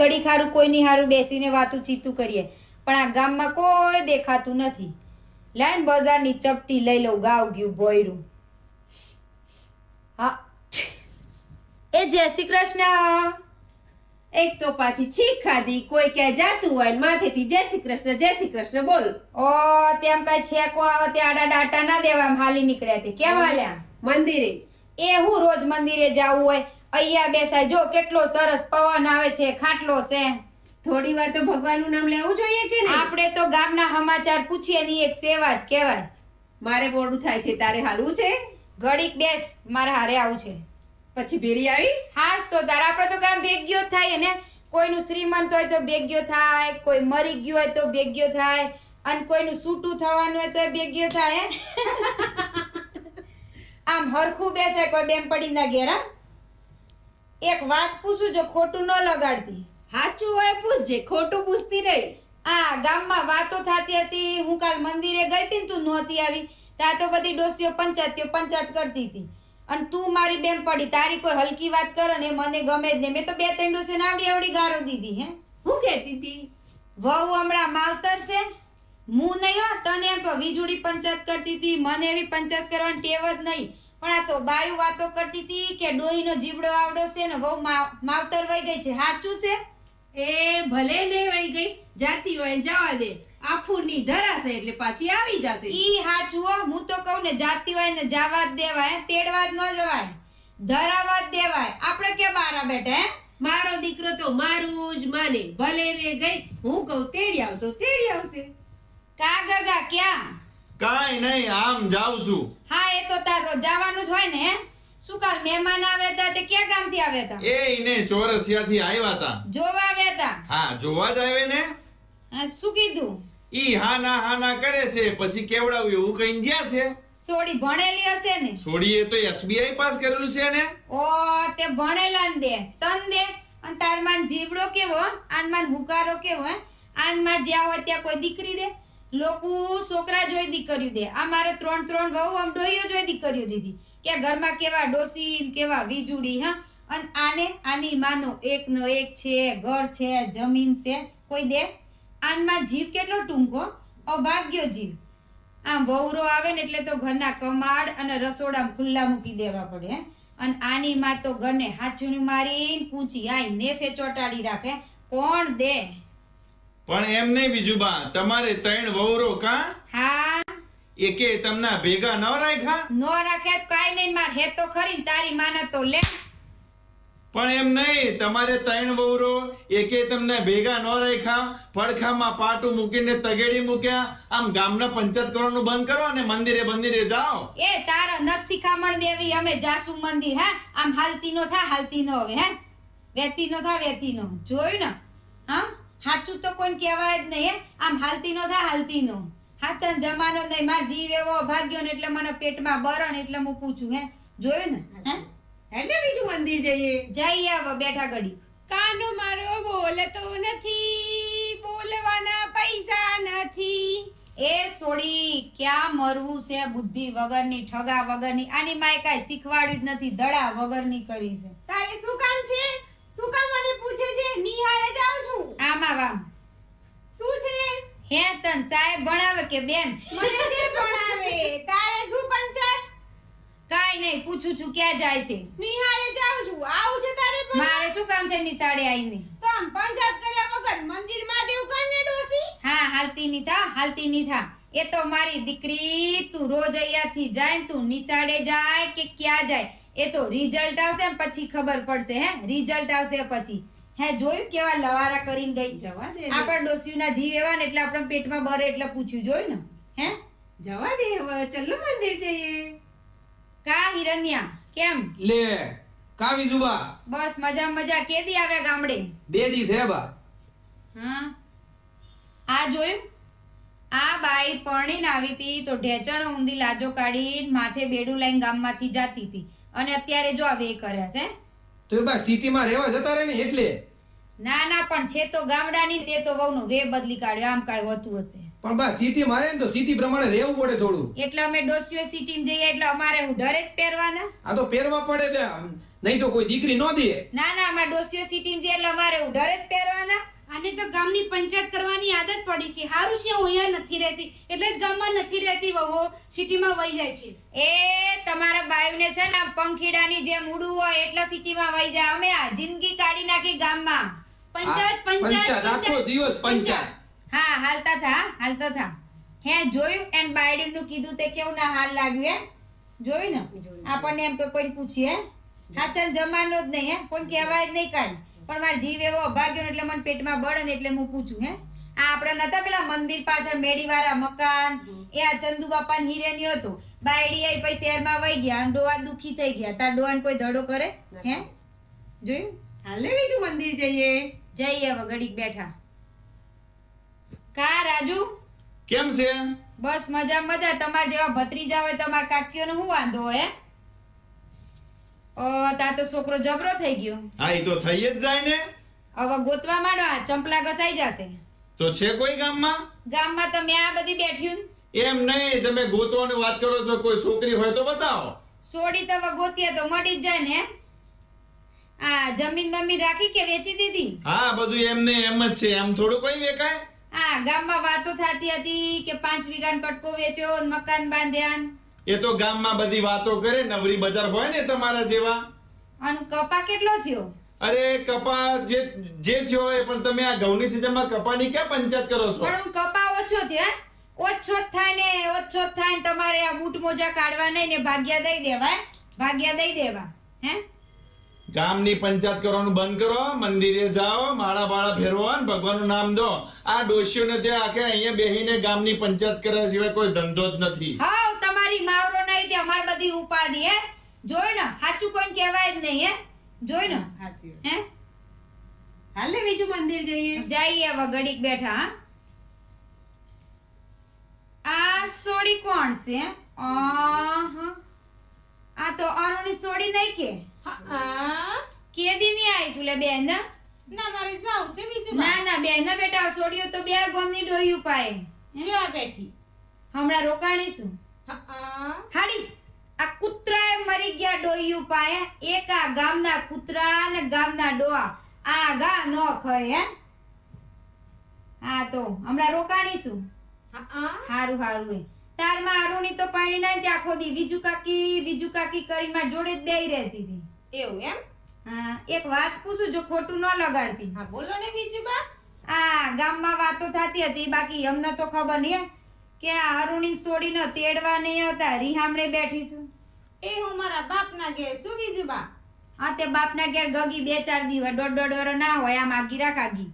ઘડી ખારું કોઈની હારું બેસીને વાતું ચીતું કરીએ. પણ આ ગામમાં કોઈ દેખાતું નથી. લાઈન બજારની ચપટી લઈ લઉં ગાવ ગયું બોયરું હા. એ જય શ્રી કૃષ્ણ. એક તો પાછી છીક ખાધી કોઈ ક્યાંય જાતું હોય ને માથેથી જય શ્રી કૃષ્ણ જય શ્રી કૃષ્ણ બોલ. ઓ તેમ કઈ છેકો આવે તે આડા ડાટા ના દેવા હાલી નીકળ્યા તે. કેવા લ્યા મંદિરે. એ હું રોજ મંદિરે જાવું હોય? અહીંયા બેસાય. જો કેટલો સરસ પવન આવે છે ખાટલો છે. થોડી વાર તો ભગવાનનું નામ લેવું જોઈએ કે નહીં? આપણે તો ગામના સમાચાર પૂછીએ ની એક સેવા જ કહેવાય. મારે મોડું થાય છે તારે હાલવું છે? ઘડીક બેસ મારા હારે આવું છે. પછી ભેરી આવીશ? હાસ તો તારે. આપણે તો ગામ ભેગ્યો થાય ને. કોઈનું શ્રીમંત હોય તો ભેગ્યો થાય કોઈ મરી ગયું હોય તો ભેગ્યો થાય અને કોઈનું સૂટું થવાનું હોય તો ભેગ્યો થાય? આમ હરખું બેસે કોઈ બેમ પડી ના ઘેર? એક વાત પૂછું જો ખોટું ન લગાડતી? સાચું હોય પૂછજે ખોટું પૂછતી રહી. આ ગામમાં વાતો થતી હતી હું કાલ મંદિરે ગઈ હતી ને તું નહોતી આવી. ત્યાં તો બધી ડોસીઓ પંચાયતીઓ પંચાયત કરતી હતી. અને તું મારી બેન પડી તારી કોઈ હલકી વાત કરે ને મને ગમે જ નહીં. મેં તો બે ત્રણ ડોસીને આવડી આવડી ગારો દીધી હે. હું કહેતી હતી? વહુ હમણાં માવતર છે. હું નહીં હો તને એમ કહો વીજળી પંચાયત કરતી હતી મને એવી પંચાયત કરવાની ટેવ જ નહીં. પણ આ તો બાયુ વાતો કરતી હતી કે ડોહીનો જીબડો આવડો છે ને બહુ માવતર વહી ગઈ છે. સાચું છે? એ ભલે ને વહી ગઈ જાતી હોય જવા દે. આફુની ધરાશે એટલે પાછી આવી જશે. ઈ હાચું હો. હું તો કહું ને જાતી હોય ને જવા જ દેવાય તેડવા જ ન જવાય. ધરાવા જ દેવાય. આપણે કે બારા બેઠા હે મારો દીકરો તો મારું જ માને. ભલે રે ગઈ હું કહું તેડી આવતો તેડી આવશે. કા ગગા ક્યાં? કાઈ નહીં આમ જાઉં છું. હા તો તાર રોજ જવાનું જ હોય ને શું કાલ મહેમાન આવ્યા હતા તે ક્યાં ગામથી આવ્યા હતા એ ઈને ચોરસિયાથી આવ્યા હતા જોવા આવ્યા હતા હા જોવા જ આવે ને? હા, શું કીધું? ઈ હા ના હા ના કરે છે પછી કેવડાવ્યું એવું કઈ જ્યાં છે? સોડી ભણેલી હશે ને? સોડી એ તો એસબીઆઈ પાસ કરેલું છે ને? ઓ તે ભણેલા ને દે તન દે. અને તારમાન જીવડો કેવો આનમાન હુકારો કેવો આનમાં જ્યાં હોય ત્યાં કોઈ દીકરી દે. લોકો છોકરા જોઈ દીકરીઓ દે. આ મારે ત્રણ ત્રણ વહુ આમ ડોહીઓ જોઈ દીકરીઓ દીધી. કે ઘરમાં કેવા ડોસી કેવા વીજુડી હા? અને આને આની માનો, એકનો એક છે, ઘર છે, જમીન છે, કોઈ દે? આનમાં જીવ કેટલો ટૂંકો? અભાગ્યો જીવ. આમ વહુરો આવે ને એટલે તો ઘરના કમાડ અને રસોડામાં ખુલ્લા મૂકી દેવા પડે. અને આની માં તો ઘરને હાચુણી મારીને પૂછી આઈ નેફે ચોટાડી રાખે, કોણ દે? પણ એમ નહીં બીજું બા તમારે ત્રણ વહુરો કા? હા. એકે તમને ભેગા ન રાખ્યા? નો રાખે તો કાઈ નહીં માર હે તો ખરી ને તારી માને તો લે. પણ એમ નહીં તમારે ત્રણ વહુરો એકે તમને ભેગા ન રાખ્યા પડખામાં પાટું મૂકીને તગેડી મૂક્યા આમ ગામના પંચાયત કરવાનું બંધ કરો અને મંદિરે મંદિરે જાઓ. એ તારા નથ શિખામણ દેવી અમે જાસુ મંદિર હે? આમ હાલતી નો થા હાલતી નો હવે હે? વેતી નો થા વેતી નો. જોયું ને? હા? હાચું તો કોઈ કહેવાય જ નહીં આમ હાલતી નો થાય હાલતી નો. હાચા જમાનો નહીં માર જીવ એવો ભાગ્યો ને એટલે મને પેટમાં બરણ એટલે હું પૂછું હે? જોયું ને? હે? હેડે બીજું મંદિર જઈએ. જઈએ હવે બેઠા ઘડી. કાનો મારો બોલતો નથી બોલવાના પૈસા નથી. એ સોડી ક્યાં મરવું છે બુદ્ધિ વગરની ઠગા વગરની? આની માય કાઈ શીખવાડ્યું જ નથી ધડા વગરની કરી છે. તારે શું કામ છે? શું કામ મને પૂછે છે? નિહાળે જાઉં છું શું છે? હે તન સાહેબ ભણાવે કે બેન? મને જે ભણાવે. તારે શું પંચાયત કાઈ નહીં પૂછું છું ક્યાં જાય છે? નિહાળે જાઉં છું. આવું છે તારે પણ? મારે શું કામ છે નિશાળે આવીને? તો પંચાયત કર્યા વગર મંદિરમાં દેવ કરીને ડોસી? હા હાલતી ની થા હાલતી ની થા. એ તો મારી દીકરી તું રોજ અહીંયાથી જાય તું નિશાળે જાય કે ક્યાં જાય? એ તો રિઝલ્ટ આવશે પછી ખબર પડશે હે? રિઝલ્ટ આવશે પછી. હે જોયું કેવા લવારા કરીને ગઈ? જવા દે. આપણા ડોસીના જીવ એવા ને એટલે આપણા પેટમાં બરે એટલે પૂછ્યું જોયું ને? હે? જવા દે હવે ચલો મંદિર જઈએ. કા હિરણ્યા કેમ? લે કા વિજુબા? બસ મજા મજા કેદી આવ્યા ગામડે? બે દી થયા બા હા. આ જોયું? આ બાઈ પરણીને આવી હતી તો ઢેચણ ઊંધી લાજો કાઢીને માથે બેડું લઈને ગામમાંથી જાતી હતી. અને અત્યારે જો આ એ કર્યા છે તો એ બા સિટીમાં રહેવા જતા રહે ને એટલે? ના ના પણ છે તો ગામડાની તે તો વહુનો વે બદલી કાઢ્યો આમ કાંઈ હોતું હશે. પણ બા સિટી મારે ને તો સિટી પ્રમાણે રહેવું પડે થોડું. એટલે અમે ડોસીઓ સિટીમાં જઈએ એટલે અમારે હું ડ્રેસ પહેરવાના? આ તો પહેરવા પડે બે નહીં તો કોઈ દીકરી ન દે. ના ના અમારે ડોસીઓ સિટીમાં જઈએ એટલે અમારે હું ડ્રેસ પહેરવાના. અને તો ગામની પંચાયત કરવાની આદત પડી છે. હારું છે હું અહીંયા નથી રહેતી. એટલે જ ગામમાં નથી રહેતી વહુ. સિટીમાં વહી જાય છે. એ તમારા બાયુને છે ને પંખીડાની જેમ ઉડવું હોય એટલા સિટીમાં વહી જાય અમે આ જિંદગી કાઢી નાખી ગામમાં. પંચાયત પંચાયત આખો દિવસ પંચાયત. હા હાલતા થા હાલતા થા. હે જોયું? એન બાયડનનું કીધું તે કેવું ના હાલ લાગ્યું હે? જોયું ને? આપણને એમ તો કોઈ પૂછીએ હાચન જમાનો જ નહીં હે? કોઈ કહેવાય જ નહીં કાંઈ. પણ મારો જીવ એવો અભાગ્યો એટલે મને પેટમાં બળે ને એટલે હું પૂછું હે? આ આપણે નતા પેલા મંદિર પાછળ મેડીવાળા મકાન એ આ ચંદુ બાપા હિરેની હતું. બાયડી આવી પછી શહેરમાં વહી ગયા અને ડોહા દુખી થઈ ગયા. તાર ડોહાને કોઈ ધડો કરે હે? જોયું? હાલે બીજું મંદિર જઈએ. જઈએ હવે ઘડીક બેઠા. કા રાજુ? કેમ છે? બસ મજા મજા. તમાર જેવા ભત્રીજા હોય તમાર કાકીઓનો શું વાંધો હે? ઓ તા તો છોકરો જબરો થઈ ગયો. હા એ તો થઈ જ જાય ને. હવે ગોતવા માંડો આ ચંપલા ઘસાઈ જશે. તો છે કોઈ ગામમાં? ગામમાં તમે આ બધી બેઠ્યું એમ નહીં તમે ગોતવાની વાત કરો છો કોઈ છોકરી હોય તો બતાવો. સોડી તો ગોતીએ તો મળી જ જાય ને એમ? આ જમીન બમીન રાખી કે વેચી દીધી? હા બધું એમને એમ જ છે. એમ થોડું કોઈ વેકાય હા ગામમાં વાતો થતી હતી કે પાંચ વીઘાન કટકો વેચ્યો મકાન બાંધ્યા. એ તો ગામમાં બધી વાતો કરે નવરી બજાર હોય ને તમારા જેવા. અને કપા કેટલો થયો? અરે કપા જે જે થયો એ પણ તમે આ ઘઉંની સિઝનમાં કપાની ક્યાં પંચાયત કરો છો? પણ કપા ઓછો થયો ઓછો જ થાય ને ઓછો જ થાય ને તમારે આ બૂટ મોજા કાઢવા નહીં ને ભાગ્યા દઈ દેવા ભાગ્યા દઈ દેવા હે? ગામની પંચાયત કરવાનું બંધ કરો મંદિરે જાઓ માળા બાળા ફેરવો અને ભગવાનનું નામ દો. આ ડોશીઓને જે આખે અહીંયા બેહીને ગામની પંચાયત કર્યા સિવાય કોઈ ધંધો જ નથી. હા તમારી માવરો નહીં તે અમાર બધી ઉપાધિ હે? જોઈ ને સાચું કોઈ કહેવાય જ નહીં હે? જોઈ ને. હે? હાલે બીજું મંદિર જઈએ. જઈએ હવે ઘડીક બેઠા હા? આ સોડી કોણ છે? આહા. આ તો અરુણી સોડી નહીં કે હા કેદી ની આવીશું લે બેન ના મારે જાવ છે બીજું ના ના બેન ના બેટા સોડીઓ તો બે ગોમની ડોયું પાય. લેવા બેઠી. હમણાં રોકાણીશું. હાડી આ કૂતરાએ મરી ગયા ડોયું પાય એક આ ગામના કૂતરા ને ગામના ડોઆ આ ગા નો ખય હે? હા તો હમણાં રોકાણીશું. હા હારું હારું તારમાં અરુણી તો પાણી ના ત્યાં આખો દી. વિજુ કાકી બીજું કાકી કરીમાં જોડે જ બેહી રહેતી હતી. એવું એમ? હા એક વાત પૂછું જો ખોટું ન લગાડતી. હા બોલો ને બીજું બા. આ ગામમાં વાતો થતી હતી. બાકી અમને તો ખબર નહીં હે, કે આ અરુણી છોડીને તેડવા નહીં આવતા. રીહામણે બેઠીશું એ હું મારા બાપના ઘેર છું બીજું બા. હા તે બાપના ઘેર ગગી બે ચાર દિવસ દોઢ દોઢ વર ના હોય આમ આગી રાખાગી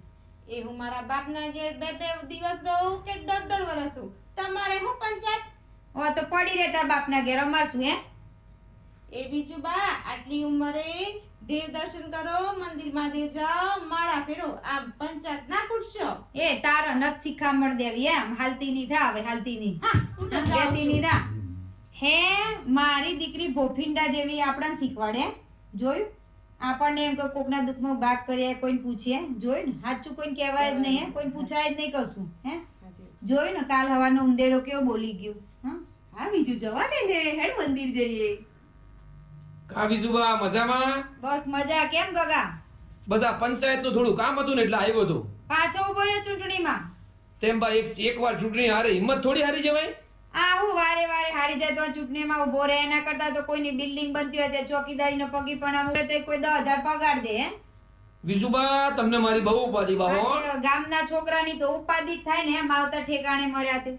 એ હું મારા બાપના ઘેર બે બે દિવસ રહું કે દોઢ દોઢ વર્ષ રહું? તમારે હું પંચાયત? હો તો પડી રહેતા બાપના ઘેર અમારશું હે? એ બીજું બા આટલી ઉંમરે દેવ દર્શન કરો મંદિર મહાદેવ જાઓ માળા ફેરો આમ પંચાયત ના કૂટશો એ તારો નથ શીખામણ દેવી એમ હાલતી ની થા હવે હાલતી ની. હા હું તો જાઉં કહેતી છું. ની થા. હે મારી દીકરી ભોફિંડા જેવી આપણને શીખવાડે જોયું? આપણને એમ કે કોકના દુઃખમાં ભાગ કરીએ કોઈને પૂછીએ જોયું ને? સાચું કોઈને કહેવાય જ નહીં હે? કોઈ પૂછાય જ નહીં કશું હે? જોયું ને કાલ હવાનો ઉંદેડો કેવો બોલી ગયો. હા? હા બીજું જવા દે ને હેડ મંદિર જઈએ. કા વિજુબા મજામાં? બસ મજા કેમ ગગા? બસ આ પંચાયતનું થોડું કામ હતું ને એટલે આવ્યો તો. પાછો ઊભો રહ્યો ચૂંટણીમાં? તેમ બા એક વાર ચૂંટણી હારે હિંમત થોડી હારી જવાય? આ હું વારે વારે હારી જાય તો ચૂંટણીમાં ઊભો રહે એના કરતા તો કોઈની બિલ્ડિંગ બનતી હોય તે ચોકીદારીનો પગી પણ આમ તો કોઈ દસ હજાર પગાર દે હે? વિજુબા તમને મારી બહુ ઉપાધિ બાબો ગામના છોકરાની તો ઉપાધિ થાય ને માવતર ઠેકાણે મર્યા તે.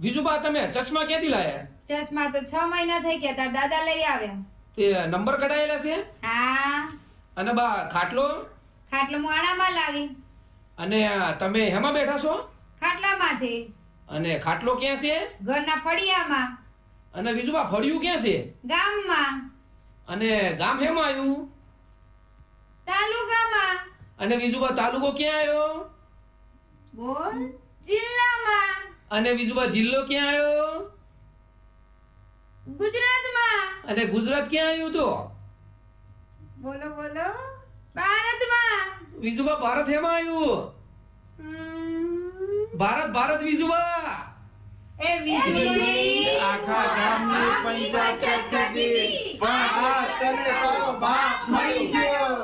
વિજુબા તમે ચશ્મા ક્યાંથી લાયા? ચશ્મા તો છ મહિના થઈ ગયા તાર દાદા લઈ આવ્યા. તે નંબર કઢાયેલા છે? હા. અને બા ખાટલો? ખાટલો મોણામાં લાવી. અને તમે હેમાં બેઠા છો? ખાટલામાંથી. અને ખાટલો ક્યાં છે? ઘરના ફળિયામાં. અને વિજુબા ફળિયું ક્યાં છે? ગામમાં. અને ગામ હેમાં આવ્યું? તાલુકામાં? અને વિજુબા તાલુકો ક્યાં આવ્યો બોલ. જિલ્લામાં? અને વિજુબા જિલ્લો ક્યાં આવ્યો ગુજરાતમાં. અને ગુજરાત ક્યાં આવ્યું તો? બોલો બોલો. ભારતમાં. વિજુબા ભારત હેમાં આવ્યું ભારત ભારત વિજુબા. એ વીજળી આખા ગામની પંચાયત કરતી ભારત તને તારો બાપ મળી ગયો.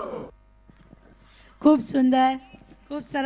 ખૂબ સુંદર ખૂબ સરસ